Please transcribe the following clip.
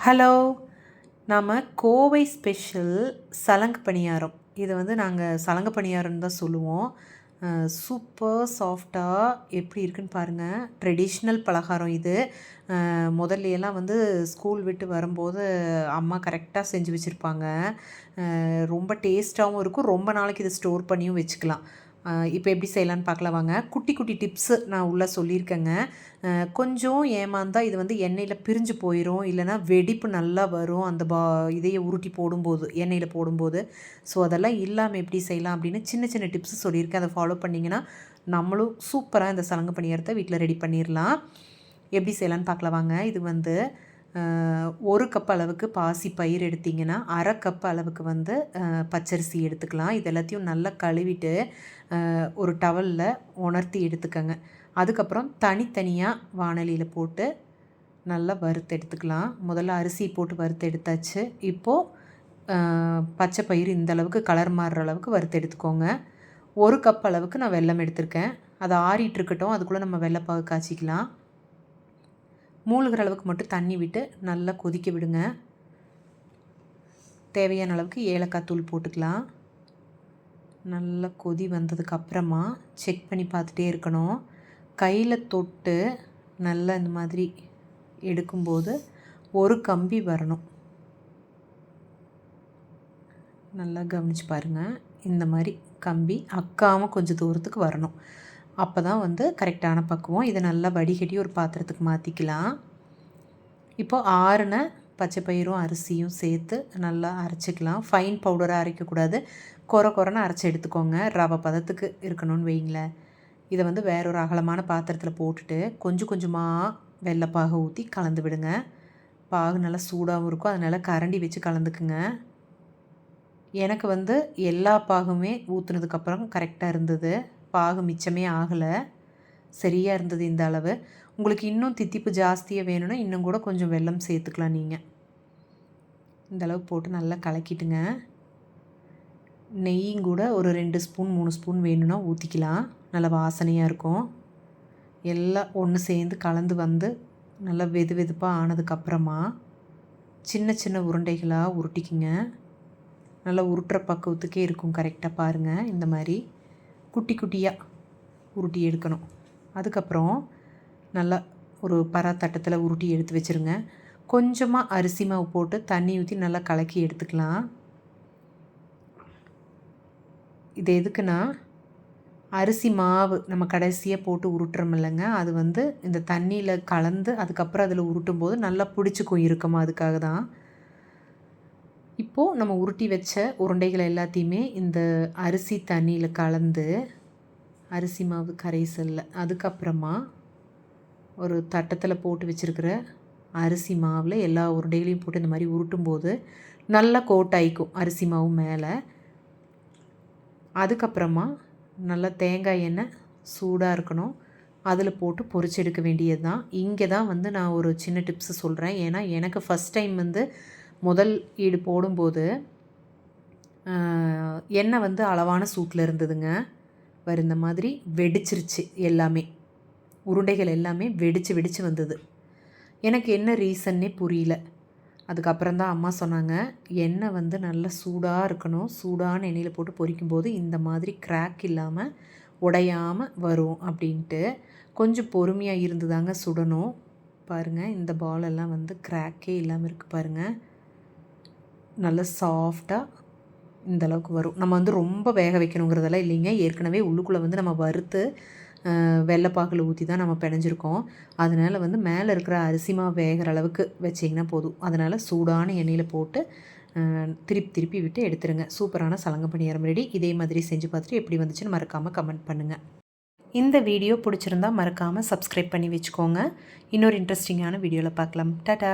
Hello நாம் Kovai special சலங்கு பணியாரம். இதை வந்து நாங்கள் சலங்கு பணியாரம்னு தான் சொல்லுவோம். சூப்பர் சாஃப்டாக எப்படி இருக்குன்னு பாருங்கள் ட்ரெடிஷ்னல் பலகாரம் இது. முதல்லையெல்லாம் வந்து ஸ்கூல் விட்டு வரும்போது அம்மா கரெக்டாக செஞ்சு வச்சுருப்பாங்க. ரொம்ப டேஸ்ட்டாகவும் இருக்கும். ரொம்ப நாளைக்கு இதை ஸ்டோர் பண்ணியும் வச்சுக்கலாம். இப்போ எப்படி செய்யலான்னு பார்க்கலாம் வாங்க. குட்டி குட்டி டிப்ஸு நான் உள்ளே சொல்லியிருக்கேங்க. கொஞ்சம் ஏமாந்தால் இது வந்து எண்ணெயில் பிரிஞ்சு போயிடும் இல்லைனா வெடிப்பு நல்லா வரும். அந்த பா இதையை உருட்டி போடும்போது எண்ணெயில் போடும்போது. ஸோ அதெல்லாம் இல்லாமல் எப்படி செய்யலாம் அப்படின்னு சின்ன சின்ன டிப்ஸு சொல்லியிருக்கேன். அதை ஃபாலோ பண்ணிங்கன்னா நம்மளும் சூப்பராக இந்த சலங்கு பணியாரத்தை வீட்டில் ரெடி பண்ணிடலாம் எப்படி செய்யலான்னு பார்க்கலாம் வாங்க. இது வந்து ஒரு கப் அளவுக்கு பாசி பயிர் எடுத்திங்கன்னா அரை கப் அளவுக்கு வந்து பச்சரிசி எடுத்துக்கலாம். இது எல்லாத்தையும் நல்லா கழுவிட்டு ஒரு டவலில் உணர்த்தி எடுத்துக்கோங்க. அதுக்கப்புறம் தனித்தனியாக வானலியில் போட்டு நல்லா வறுத்து எடுத்துக்கலாம். முதல்ல அரிசி போட்டு வறுத்து எடுத்தாச்சு. இப்போது பச்சை பயிர் இந்த அளவுக்கு கலர் மாறுற அளவுக்கு வறுத்து எடுத்துக்கோங்க. ஒரு கப் அளவுக்கு நான் வெல்லம் எடுத்திருக்கேன். அதை ஆறிட்டுருக்கட்டும் அதுக்குள்ளே நம்ம வெள்ளைப்பாகு காய்ச்சிக்கலாம். மூழ்கிற அளவுக்கு மட்டும் தண்ணி விட்டு நல்லா கொதிக்க விடுங்க. தேவையான அளவுக்கு ஏலக்காய் தூள் போட்டுக்கலாம். நல்லா கொதி வந்ததுக்கப்புறமா செக் பண்ணி பார்த்துட்டே இருக்கணும். கையில் தொட்டு நல்லா இந்த மாதிரி எடுக்கும்போது ஒரு கம்பி வரணும். நல்லா கவனித்து பாருங்கள் இந்த மாதிரி கம்பி அக்காமல் கொஞ்சம் தூரத்துக்கு வரணும். அப்போ தான் வந்து கரெக்டான பக்குவம். இதை நல்லா வடிகட்டி ஒரு பாத்திரத்துக்கு மாற்றிக்கலாம் இப்போது ஆறுன பச்சை பயிரும் அரிசியும் சேர்த்து நல்லா அரைச்சிக்கலாம். ஃபைன் பவுடராக அரைக்கக்கூடாது. குறை குறைன்னு அரைச்சி எடுத்துக்கோங்க. ரவை பதத்துக்கு இருக்கணும்னு வைங்களேன். இதை வந்து வேற ஒரு அகலமான பாத்திரத்தில் போட்டுட்டு கொஞ்சம் கொஞ்சமாக வெள்ளைப்பாக ஊற்றி கலந்து விடுங்க. பாகு நல்லா சூடாகவும் இருக்கும். அதனால் கரண்டி வச்சு கலந்துக்குங்க. எனக்கு வந்து எல்லா பாகுமே ஊற்றுனதுக்கப்புறம் கரெக்டாக இருந்தது. பாகு மிச்சமே ஆகலை. சரியாக இருந்தது இந்த அளவு. உங்களுக்கு இன்னும் தித்திப்பு ஜாஸ்தியாக வேணும்னா இன்னும் கூட கொஞ்சம் வெல்லம் சேர்த்துக்கலாம் நீங்கள் இந்த அளவு போட்டு நல்லா கலக்கிட்டுங்க. நெய்யும் கூட ஒரு ரெண்டு ஸ்பூன் மூணு ஸ்பூன் வேணும்னா ஊற்றிக்கலாம் நல்லா வாசனையாக இருக்கும். எல்லாம் ஒன்று சேர்ந்து கலந்து வந்து நல்லா வெது வெதுப்பாக ஆனதுக்கப்புறமா சின்ன சின்ன உருண்டைகளாக உருட்டிக்குங்க. நல்லா உருட்டுற பக்குவத்துக்கே இருக்கும். கரெக்டாக பாருங்கள் இந்த மாதிரி குட்டி குட்டியாக உருட்டி எடுக்கணும். அதுக்கப்புறம் நல்லா ஒரு பராத்தட்டத்தில் உருட்டி எடுத்து வச்சுருங்க. கொஞ்சமாக அரிசி மாவு போட்டு தண்ணி ஊற்றி நல்லா கலக்கி எடுத்துக்கலாம். இது எதுக்குன்னா அரிசி மாவு நம்ம கடைசியாக போட்டு உருட்டுறோம் இல்லைங்க. அது வந்து இந்த தண்ணியில் கலந்து அதுக்கப்புறம் அதில் உருட்டும் போது நல்லா பிடிச்சிக்கும் இருக்குமா அதுக்காக தான் இப்போது நம்ம உருட்டி வச்ச உருண்டைகள் எல்லாத்தையுமே இந்த அரிசி தண்ணியில் கலந்து அரிசி மாவு கரைசலில் அதுக்கப்புறமா ஒரு தட்டத்தில் போட்டு வச்சுருக்கிற அரிசி மாவில் எல்லா உருண்டைகளையும் போட்டு இந்த மாதிரி உருட்டும் போது நல்லா கோட்டாயிக்கும் அரிசி மாவு மேலே. அதுக்கப்புறமா நல்லா தேங்காய் எண்ணெய் சூடாக இருக்கணும். அதில் போட்டு பொறிச்செடுக்க வேண்டியது தான் இங்கே தான் வந்து நான் ஒரு சின்ன டிப்ஸு சொல்கிறேன் ஏன்னா எனக்கு ஃபஸ்ட் டைம் வந்து முதல் ஈடு போடும்போது எண்ணெய் வந்து அளவான சூட்டில் இருந்ததுங்க. வேறு இந்த மாதிரி வெடிச்சிருச்சு எல்லாமே. உருண்டைகள் எல்லாமே வெடித்து வெடித்து வந்தது. எனக்கு என்ன ரீசன்னே புரியல. அதுக்கப்புறம் தான் அம்மா சொன்னாங்க எண்ணெய் வந்து நல்லா சூடாக இருக்கணும். சூடான எண்ணெயில் போட்டு பொரிக்கும்போது இந்த மாதிரி கிராக் இல்லாமல் உடையாமல் வரும் அப்படின்ட்டு கொஞ்சம் பொறுமையாக இருந்துதாங்க சுடணும். பாருங்கள் இந்த பாலெல்லாம் வந்து கிராக்கே இல்லாமல் இருக்குது பாருங்கள் நல்லா சாஃப்டாக இந்த அளவுக்கு வரும். நம்ம வந்து ரொம்ப வேக வைக்கணுங்கிறதெல்லாம் இல்லைங்க. ஏற்கனவே உள்ளுக்குள்ளே வந்து நம்ம வறுத்து வெள்ளைப்பாக்கில் ஊற்றி தான் நம்ம பிணைஞ்சிருக்கோம். அதனால் வந்து மேலே இருக்கிற அரிசிமா வேகிற அளவுக்கு வச்சிங்கன்னா போதும். அதனால் சூடான எண்ணெயில் போட்டு திருப்பி திருப்பி விட்டு எடுத்துருங்க. சூப்பரான சலங்க பணியாரம் ரெடி. இதே மாதிரி செஞ்சு பார்த்துட்டு எப்படி வந்துச்சுன்னு மறக்காமல் கமெண்ட் பண்ணுங்கள் இந்த வீடியோ பிடிச்சிருந்தா மறக்காமல் சப்ஸ்கிரைப் பண்ணி வச்சுக்கோங்க. இன்னொரு இன்ட்ரெஸ்டிங்கான வீடியோவில் பார்க்கலாம். டாட்டா